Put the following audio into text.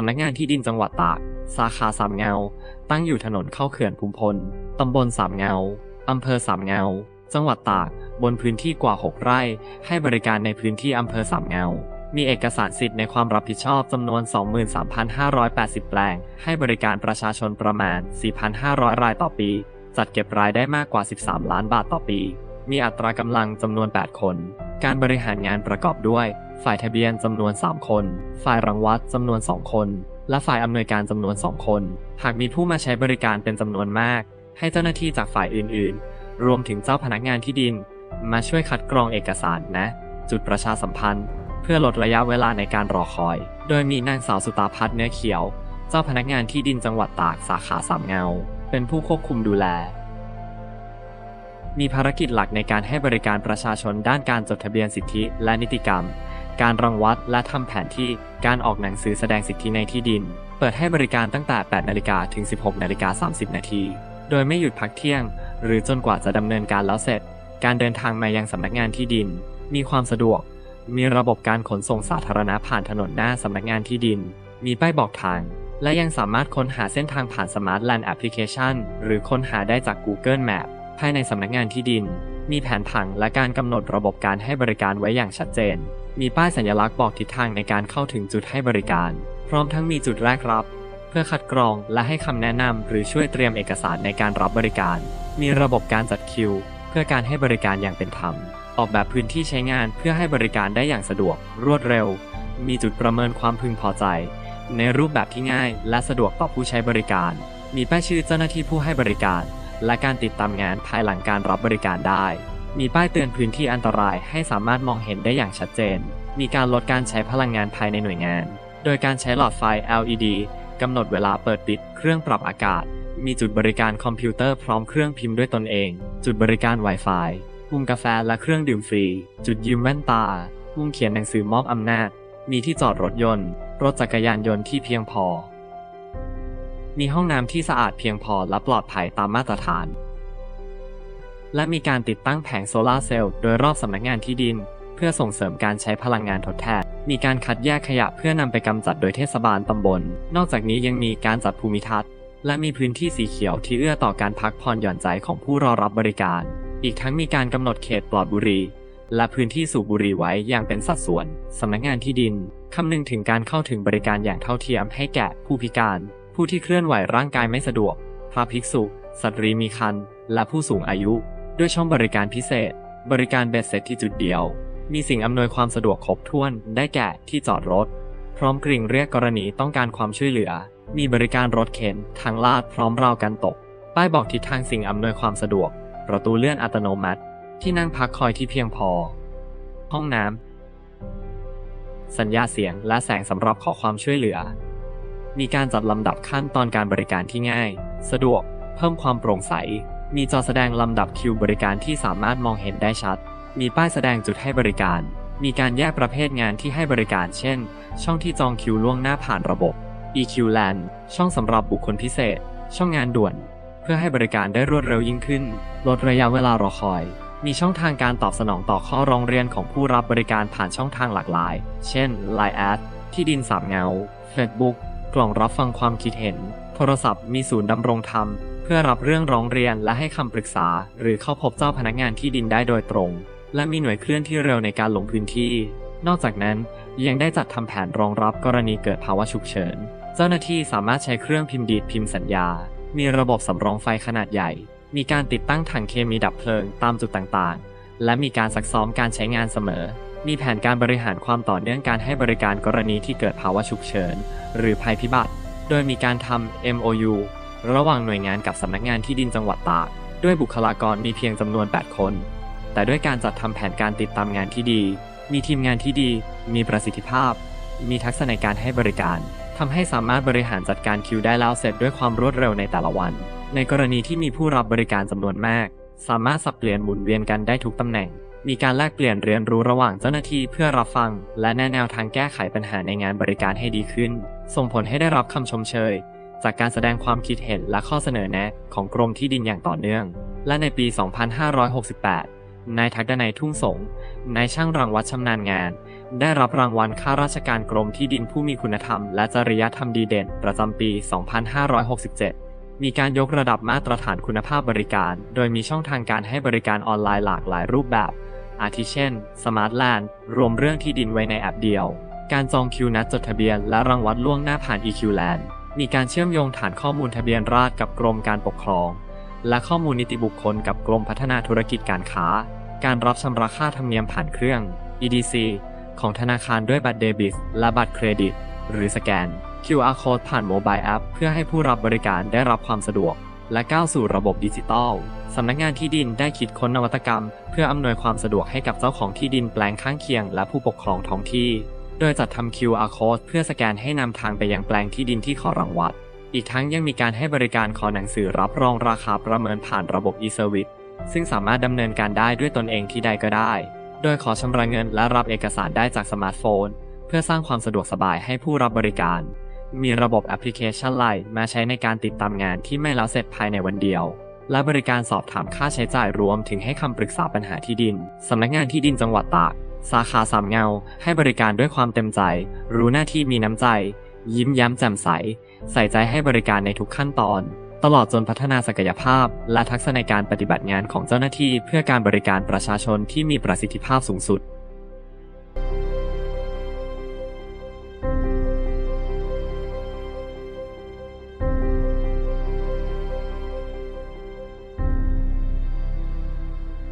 สำนักงานที่ดินจังหวัดตาก สาขาสามเงา ตั้งอยู่ถนนเข้าเขื่อนภูมิพล ตำบลสามเงา อำเภอสามเงา จังหวัดตาก บนพื้นที่กว่า 6 ไร่ ให้บริการในพื้นที่อำเภอสามเงา มีเอกสารสิทธิ์ในความรับผิดชอบจำนวน 23,580 แปลง ให้บริการประชาชนประมาณ 4,500 รายต่อปี จัดเก็บรายได้มากกว่า 13 ล้านบาทต่อปี มีอัตรากำลังจำนวน 8 คน การบริหารงานประกอบด้วย ฝ่ายทะเบียนจำนวน 3 คน ฝ่ายรังวัดจำนวน 2 คน และฝ่ายอำนวยการจำนวน 2 คน หากมีผู้มาใช้บริการเป็นจำนวนมาก ให้เจ้าหน้าที่จากฝ่ายอื่นๆ รวมถึงเจ้าพนักงานที่ดิน มาช่วยคัดกรองเอกสารนะ จุดประชาสัมพันธ์ เพื่อลดระยะเวลาในการรอคอย โดยมีนางสาวสุตาพัฒน์เนื้อเขียว เจ้าพนักงานที่ดินจังหวัดตากสาขาสามเงา เป็นผู้ควบคุมดูแลมีภารกิจหลักในการให้บริการประชาชนด้านการจดทะเบียนสิทธิและนิติกรรม การรังวัดและทำแผนที่การออกหนังสือแสดงสิทธิในที่ดิน เปิดให้บริการตั้งแต่ 8 นาฬิกาถึง 16 นาฬิกา 30 นาที โดยไม่หยุดพักเที่ยง หรือจนกว่าจะดำเนินการแล้วเสร็จ การเดินทางมายังสำนักงานที่ดิน มีความสะดวก มีระบบการขนส่งสาธารณะผ่านถนนหน้าสำนักงานที่ดิน มีป้ายบอกทาง และยังสามารถค้นหาเส้นทางผ่าน Smart Land Application หรือค้นหาได้จาก Google Map ภายในสำนักงานที่ดิน มีแผนผังและการกำหนดระบบการให้บริการไว้อย่างชัดเจน มีป้ายสัญลักษณ์บอกทิศทางในการเข้าถึงจุดให้บริการ พร้อมทั้งมีจุดแรกรับ เพื่อคัดกรองและให้คำแนะนำหรือช่วยเตรียมเอกสารในการรับบริการ มีระบบการจัดคิว เพื่อการให้บริการอย่างเป็นธรรม ออกแบบพื้นที่ใช้งานเพื่อให้บริการได้อย่างสะดวก รวดเร็ว มีจุดประเมินความพึงพอใจ ในรูปแบบที่ง่ายและสะดวกต่อผู้ใช้บริการ มีป้ายชื่อเจ้าหน้าที่ผู้ให้บริการ และการติดตามงานภายหลังการรับบริการได้ มีป้ายเตือนพื้นที่อันตรายให้สามารถมองเห็นได้อย่างชัดเจน มีการลดการใช้พลังงานภายในหน่วยงาน โดยการใช้หลอดไฟ LED กำหนดเวลาเปิดปิดเครื่องปรับอากาศ มีจุดบริการคอมพิวเตอร์พร้อมเครื่องพิมพ์ด้วยตนเอง จุดบริการ Wi-Fi มุมกาแฟและเครื่องดื่มฟรี จุดยืมแว่นตา มุมเขียนหนังสือมอบอำนาจ มีที่จอดรถยนต์ รถจักรยานยนต์ที่เพียงพอ มีห้องน้ำที่สะอาดเพียงพอและปลอดภัยตามมาตรฐาน และมีการติดตั้งแผงโซลาร์เซลล์โดยรอบสำนักงานที่ดิน เพื่อส่งเสริมการใช้พลังงานทดแทน มีการคัดแยกขยะเพื่อนำไปกำจัดโดยเทศบาลตำบล นอกจากนี้ยังมีการจัดภูมิทัศน์และมีพื้นที่สีเขียวที่เอื้อต่อการพักผ่อนหย่อนใจของผู้รอรับบริการ อีกทั้งมีการกำหนดเขตปลอดบุหรี่และพื้นที่สูบบุหรี่ไว้อย่างเป็นสัดส่วน สำนักงานที่ดิน คำนึงถึงการเข้าถึงบริการอย่างเท่าเทียมให้แก่ผู้พิการ ผู้ที่เคลื่อนไหวร่างกายไม่สะดวก พระภิกษุ สตรีมีครรภ์และผู้สูงอายุ ด้วยช่องบริการพิเศษ บริการเบ็ดเสร็จที่จุดเดียว มีสิ่งอำนวยความสะดวกครบถ้วน ได้แก่ที่จอดรถ พร้อมกริ่งเรียกกรณีต้องการความช่วยเหลือ มีบริการรถเข็น ทางลาดพร้อมราวกันตก ป้ายบอกทิศทางสิ่งอำนวยความสะดวก ประตูเลื่อนอัตโนมัติ ที่นั่งพักคอยที่เพียงพอ ห้องน้ำสัญญาเสียงและแสงสำหรับขอความช่วยเหลือ มีการจัดลำดับขั้นตอนการบริการที่ง่าย สะดวก เพิ่มความโปร่งใส มีจอแสดงลำดับคิวบริการที่สามารถมองเห็นได้ชัด มีป้ายแสดงจุดให้บริการ มีการแยกประเภทงานที่ให้บริการ เช่น ช่องที่จองคิวล่วงหน้าผ่านระบบ EQ Land ช่องสำหรับบุคคลพิเศษ ช่องงานด่วน เพื่อให้บริการได้รวดเร็วยิ่งขึ้น ลดระยะเวลารอคอย มีช่องทางการตอบสนองต่อข้อร้องเรียนของผู้รับบริการผ่านช่องทางหลากหลาย เช่น Line แอดที่ดินสามเงา Facebook กล่องรับฟังความคิดเห็น โทรศัพท์มีศูนย์ดำรงธรรม พื่อรับเรื่องร้องเรียนและให้คำปรึกษา หรือเข้าพบเจ้าพนักงานที่ดินได้โดยตรง และมีหน่วยเคลื่อนที่เร็วในการลงพื้นที่ นอกจากนั้นยังได้จัดทำแผนรองรับกรณีเกิดภาวะฉุกเฉิน เจ้าหน้าที่สามารถใช้เครื่องพิมพ์ดีดพิมพ์สัญญา มีระบบสำรองไฟขนาดใหญ่ มีการติดตั้งถังเคมีดับเพลิงตามจุดต่างๆ และมีการซักซ้อมการใช้งานเสมอ มีแผนการบริหารความต่อเนื่องการให้บริการกรณีที่เกิดภาวะฉุกเฉิน หรือภัยพิบัติ โดยมีการทำ MOU ระหว่างหน่วยงานกับสำนักงานที่ดินจังหวัดตากด้วยบุคลากรมีเพียงจำนวน 8 คน แต่ด้วยการจัดทำแผนการติดตามงานที่ดี มีทีมงานที่ดี มีประสิทธิภาพ มีทักษะในการให้บริการทำให้สามารถบริหารจัดการคิวได้แล้วเสร็จด้วยความรวดเร็วในแต่ละวัน ในกรณีที่มีผู้รับบริการจำนวนมาก สามารถสับเปลี่ยนหมุนเวียนกันได้ทุกตำแหน่ง มีการแลกเปลี่ยนเรียนรู้ระหว่างเจ้าหน้าที่เพื่อรับฟัง และแนะแนวทางแก้ไขปัญหาในงานบริการให้ดีขึ้น ส่งผลให้ได้รับคำชมเชย จากการแสดงความคิดเห็นและข้อเสนอแนะของกรมที่ดินอย่างต่อเนื่อง และในปี 2568 นายทักดนัยทุ่งสงนายช่างรังวัดชำนาญงาน ได้รับรางวัลข้าราชการกรมที่ดินผู้มีคุณธรรมและจริยธรรมดีเด่น ประจำปี 2567 มีการยกระดับมาตรฐานคุณภาพบริการ โดยมีช่องทางการให้บริการออนไลน์หลากหลายรูปแบบ อาทิเช่น Smart Land รวมเรื่องที่ดินไว้ในแอปเดียว การจองคิวนัดจดทะเบียนและรังวัดล่วงหน้าผ่าน EQ Land มีการเชื่อมโยงฐานข้อมูลทะเบียนราษฎรกับกรมการปกครอง และข้อมูลนิติบุคคลกับกรมพัฒนาธุรกิจการค้า การรับชำระค่าธรรมเนียมผ่านเครื่อง EDC ของธนาคารด้วยบัตรเดบิตและบัตรเครดิต หรือสแกน QR code ผ่านโมบายแอปเพื่อให้ผู้รับบริการได้รับความสะดวก และก้าวสู่ระบบดิจิทัลสำนักงานที่ดินได้คิดค้นนวัตกรรม เพื่ออำนวยความสะดวกให้กับเจ้าของที่ดินแปลงข้างเคียง และผู้ปกครองท้องที่ โดยจัดทำ QR code เพื่อสแกนให้นำทางไปยังแปลงที่ดินที่ขอรังวัด อีกทั้งยังมีการให้บริการขอหนังสือรับรองราคาประเมินผ่านระบบ e-service ซึ่งสามารถดำเนินการได้ด้วยตนเองที่ใดก็ได้ โดยขอชำระเงินและรับเอกสารได้จากสมาร์ทโฟน เพื่อสร้างความสะดวกสบายให้ผู้รับบริการ มีระบบแอปพลิเคชันไลน์มาใช้ในการติดตามงานที่ไม่แล้วเสร็จภายในวันเดียว และบริการสอบถามค่าใช้จ่ายรวมถึงให้คำปรึกษาปัญหาที่ดินสำนักงานที่ดินจังหวัดตาก สาขาสามเงาให้บริการด้วยความเต็มใจ รู้หน้าที่มีน้ำใจ ยิ้มแย้มแจ่มใส ใส่ใจให้บริการในทุกขั้นตอน ตลอดจนพัฒนาศักยภาพ และทักษะในการปฏิบัติงานของเจ้าหน้าที่เพื่อการบริการประชาชนที่มีประสิทธิภาพสูงสุด